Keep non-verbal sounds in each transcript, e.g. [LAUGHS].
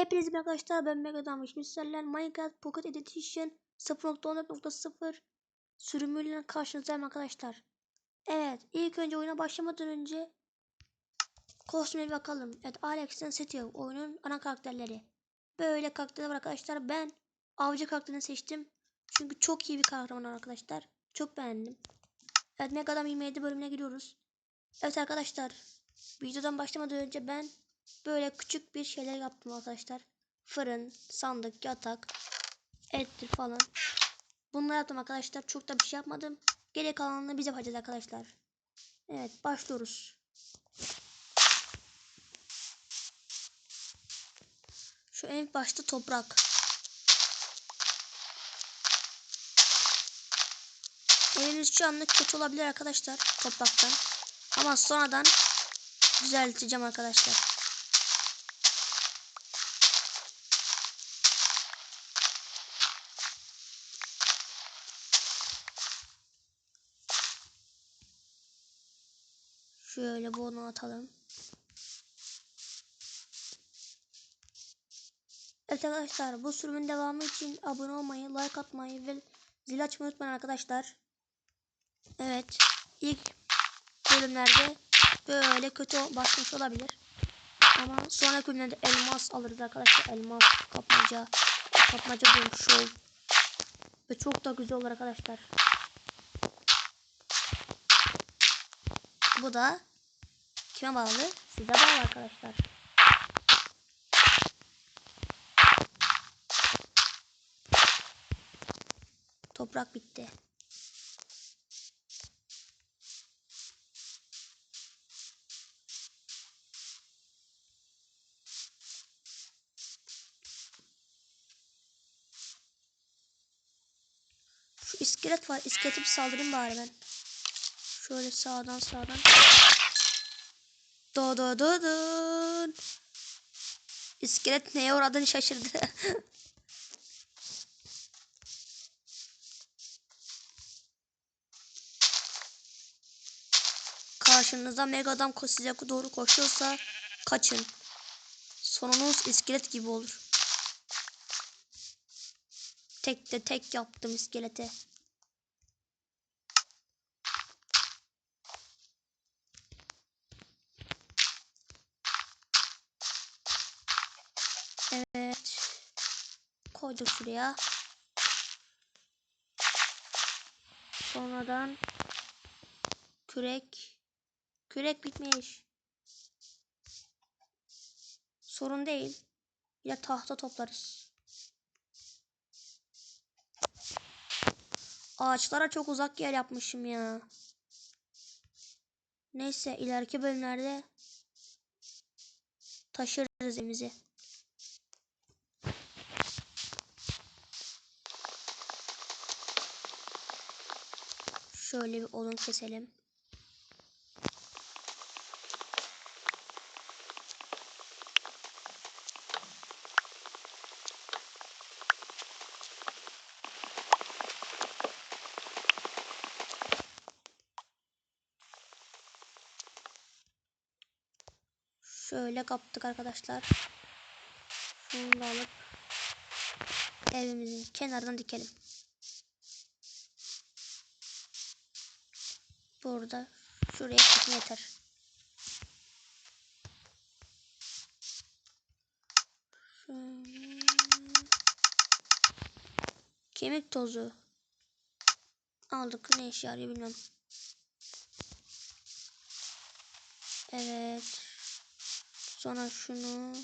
Merhaba arkadaşlar ben Megadan Mislerler Minecraft Pocket Edition 0.14.0 sürümüyle karşınızdayım arkadaşlar. Evet ilk önce oyuna başlamadan önce kostüme bakalım. Evet Alex'ten Setio oyunun ana karakterleri. Böyle karakterler var arkadaşlar. Ben avcı karakterini seçtim. Çünkü çok iyi bir kahraman arkadaşlar. Çok beğendim. Evet Megadan 27 bölümüne giriyoruz. Evet arkadaşlar videodan başlamadan önce ben böyle küçük bir şeyler yaptım arkadaşlar. Fırın, sandık, yatak, ettir falan. Bunları yaptım arkadaşlar. Çok da bir şey yapmadım. Geri kalanını biz yapacağız arkadaşlar. Evet başlıyoruz. Şu en başta toprak. Eviniz şu anlık kötü olabilir arkadaşlar topraktan. Ama sonradan düzelteceğim arkadaşlar. Şöyle bunu atalım. Evet arkadaşlar bu sürümün devamı için abone olmayı, like atmayı ve zil açmayı unutmayın arkadaşlar. Evet ilk bölümlerde böyle kötü başlamış olabilir. Ama sonraki bölümlerde elmas alırız arkadaşlar. Elmas, kapmaca, kapmaca diyorum şov. Ve çok da güzel olur arkadaşlar. Bu da kime bağlı? Size bağlı arkadaşlar. Toprak bitti. Şu iskelet var. İskelete bir saldırayım bari ben. Şöyle sağdan sağdan. Do do do dun. İskelet neye uğradığını şaşırdı. [LAUGHS] Karşınıza mega adam size doğru koşuyorsa kaçın. Sonunuz iskelet gibi olur. Tek de tek yaptım iskelete. Evet. Koyduk şuraya. Sonradan kürek. Kürek bitmiş. Sorun değil. Bir de tahta toplarız. Ağaçlara çok uzak yer yapmışım ya. Neyse ileriki bölümlerde taşırız evimizi. Şöyle bir odun keselim. Şöyle kaptık arkadaşlar. Şunu da alıp evimizin kenarından dikelim. Burada şuraya kesin yeter. Kemik tozu. Aldık ne işe yarıyor bilmem. Evet. Sonra şunu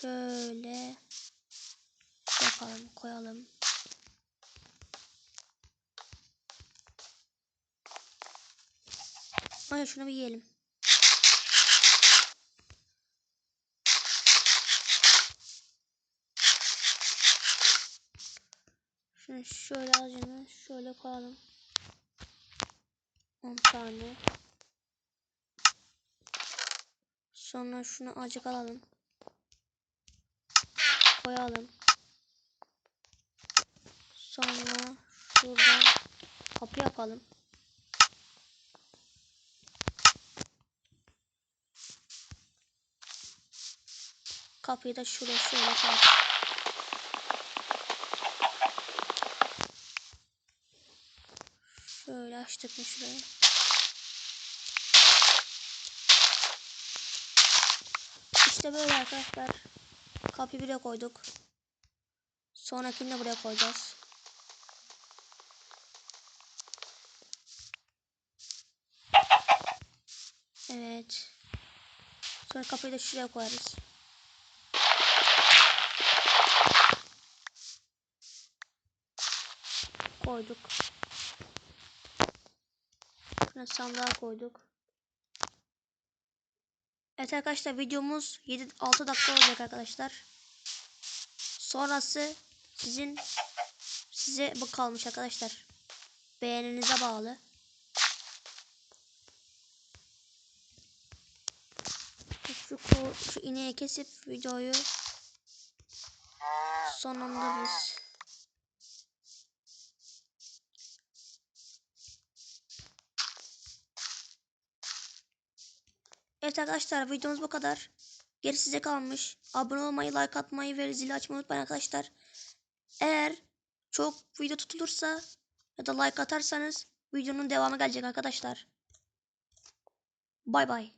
şöyle yapalım koyalım. Hadi şunu bir yiyelim. Şunu şöyle azıcını şöyle koyalım. 10 tane. Sonra şunu acık alalım. Koyalım. Sonra şuradan kapı yapalım. Kapıyı da şuraya şöyle koy. Şöyle açtık mı şurayı? İşte böyle arkadaşlar. Kapıyı buraya koyduk. Sonrakini de buraya koyacağız. Evet. Sonra kapıyı da şuraya koyarız. Koyduk. Şuna sandığa koyduk. Evet arkadaşlar videomuz 7-6 dakika olacak arkadaşlar. Sonrası sizin size bu kalmış arkadaşlar. Beğeninize bağlı. Şu, şu ineği kesip videoyu sonlandırırız. Evet arkadaşlar videomuz bu kadar. Geri size kalmış. Abone olmayı, like atmayı ve zili açmayı unutmayın arkadaşlar. Eğer çok video tutulursa ya da like atarsanız videonun devamı gelecek arkadaşlar. Bay bay.